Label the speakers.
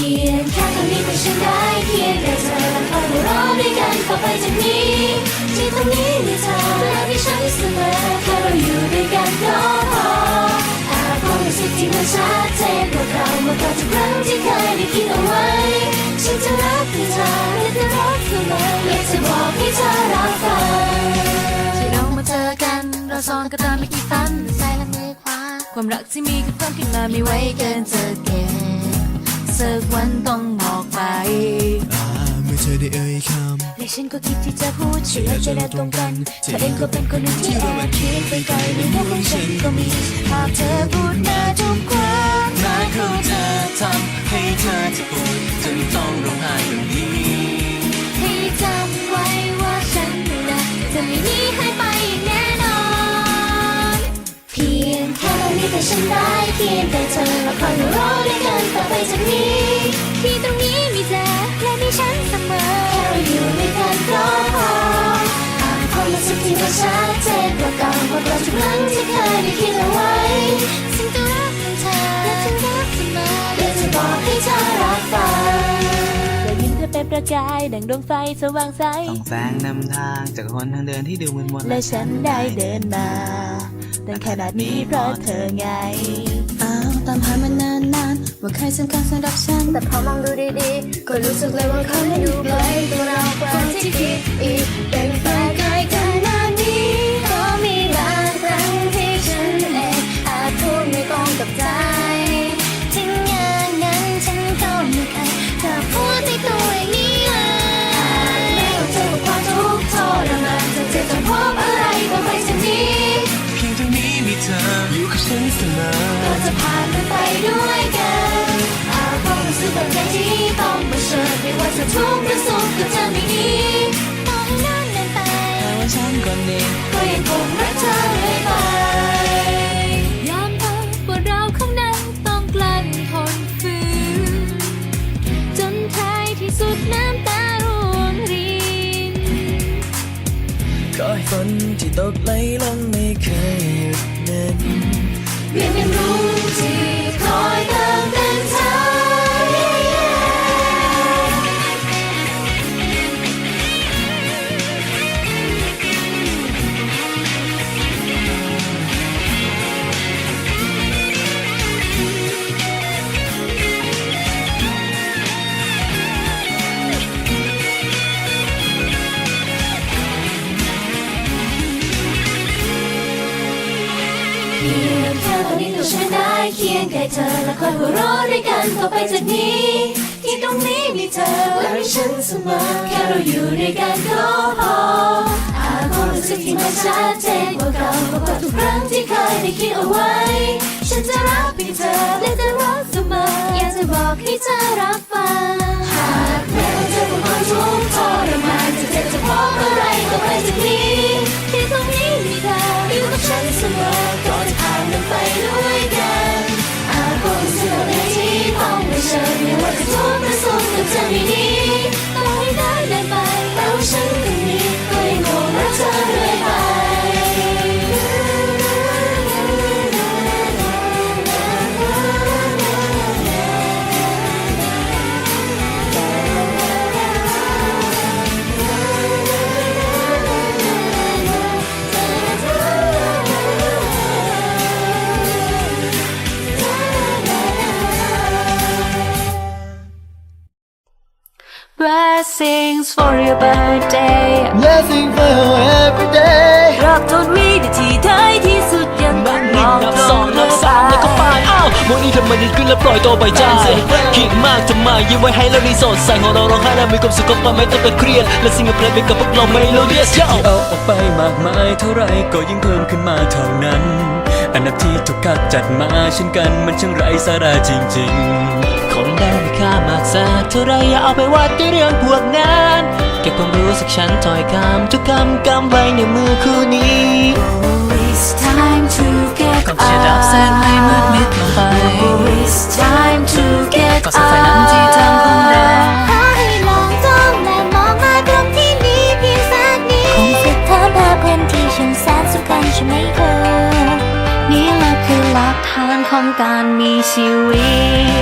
Speaker 1: พียงแค่ตอนนี้ก็ฉันได้เพียงแต่เธอและคอยหัวเราะด้วยกันต่อไปจากนี้ที่ตรงนี้มีเธอและมีฉันเสมอแค่เราอยู่ด้วยกันก็พอหากความรู้สึกที่มันชัดเจนกว่าเก่ามื่อก่อนทุกครั้งที่เคยได้คิดเอาไว้ ฉันจะรักเธอและจะรักเสมออยากจะบอกให้เธอรับฟัง
Speaker 2: ที่เรามาเจอกันเราสองก็ตามไม่กี่ฝันใจและมือขวาความรักที่มีก็เพิ่มขึ้นมาไม่ไหวเกินจะเก็บ สักวันต้องบอกไป
Speaker 3: อ่าเมื่อเธอได้เอ่ยค
Speaker 2: และฉันก็คิดที่จะพูดเชื่อจะได้ตรงกัน เธอเองก็เป็นคนหนึ่งที่แอบคิดไปไกลในหัวของฉันก็มีภาพเธอพูดมาทุกครั้ง
Speaker 4: นายเขาจะทำให้เธอเจะปวดจนต้องร้องไห้แบบนี้
Speaker 2: ให้จำไว้ว่าฉันนะจะไม่หนีหายไปอย่างแน่นอน
Speaker 1: เพียงแค่ตอนนี้แต่ฉันได้เพียงแต่เธอและคอยหัวเร จากนี้
Speaker 2: ที่ตรงนี้มีเธอและมีฉันเสมอ
Speaker 1: แค่เราอยู่ด้วยกันก็พอหากความรู้สึกที่มันชัดเจนกว่าเก่าเมื่อก่อนทุกครั้งที่เคยได้คิดเอาไว้
Speaker 2: ฉันจะรักเธอและจะรักเสมอ
Speaker 1: อยากจะบอกให้เธอรับฟัง
Speaker 2: ได้ยินเธอเป็นประกายดังดวงไฟสว่างใส
Speaker 4: ส่องแสงนำทางจากคนทางเดินที่ดูมึนมน
Speaker 2: และฉันได้เดินมาดังขนาดนี้เพราะเธอไง
Speaker 5: อ้าวตามหามานานนานๆ ว่าใครสำคัญสำหรับฉัน แต่พอมองดูดีๆ ก็รู้สึกเลยว่าเขาไม่อยู่ไกลตัวเรากว่าที่คิดอีกเป็นไฟ
Speaker 1: แต่ว่าน
Speaker 4: คนเอง
Speaker 1: ก็ยังคงรักเธอเรื่อยไป
Speaker 2: ยอมเธอว่าเราข้างในต้องกลั้นทนฝืนจนท้ายที่สุดน้ำตาร่วงรินำ
Speaker 3: ก็ให้ฝนที่ตกไหลลงไม่เคยหยุดนั้น
Speaker 1: เรียนรู้ ยงแค่ตอนนี้ตัวฉันได้เคียงกล้เธอและคอยหัวเราะด้วยกันต่อไปจากนี้ ที่ตรงนี้มีเธอและมีฉันเสมอแค่เราอยู่ด้วยกันก็พอหากความรู้สึกที่มันชัดเจนกว่าเก่ามากกว่าทุกครั้งที่เคยได้คิดเอาไว้ ฉันจะรักเพียงเธอและจะรักเสมออยากจะบอกให้เธอรับฟังหากแม้ว่าเธอเป็นความทุกข์ทรมานจะเจ็บจะพบอะไรต่อไปจากนี้ที่ตรงนี้มีเธออยู่กับฉันเสมอ
Speaker 2: Blessings for your birthday
Speaker 3: Blessing for you every day
Speaker 2: รักทนมีได้ที่ท้ายที่สุดยังต้องมอง
Speaker 6: นับ
Speaker 2: ตร
Speaker 6: สองง
Speaker 2: เล
Speaker 6: นับ
Speaker 2: ย
Speaker 6: สามแล้วก็ไปอ้าวโมนี้ทำไมนึกขึ้นแล้วปล่อยตัวไปใจคิดมากทำไมยิ้มไว้ให้แล้วนี่สดใสของเราร้องไห้แล้วมีความสุขก็พอไม่ต้องไปเครียดและสิ่งเพลงไปกับพวกเราไม่โลเดียส
Speaker 7: ที่เอาออกไปมากมายเท่าไรก็ยิ่งเพิ่มขึ้นมาเท่านั้นอันดับที่ถูกคัดจัดมาเช่นกันมันช่างไร้สาระจริงๆ
Speaker 6: ของได้มีค่ามาก สักเท่าไรอย่าเอาไปวัดด้วยเรื่องพวกนั้นเก็บความรู้สักชั้นถ้อยคำทุกคำกำไว้ในมือคู่นี้
Speaker 2: It's time to get
Speaker 6: ก่อนที่จะดับแสงให้มืดมิดลงไป
Speaker 2: It's time to get
Speaker 6: ก็สักไฟนั้นที่ทำของเรา
Speaker 2: ขอให้ลองจ้องและมองมาตรงที่นี้เพียงสักนิดคงสึกถามหาเพื่อนที่ฉันแสนสำคัญใช่ไหมเธอนี่แหละคือหลักฐานของการมีชีวิต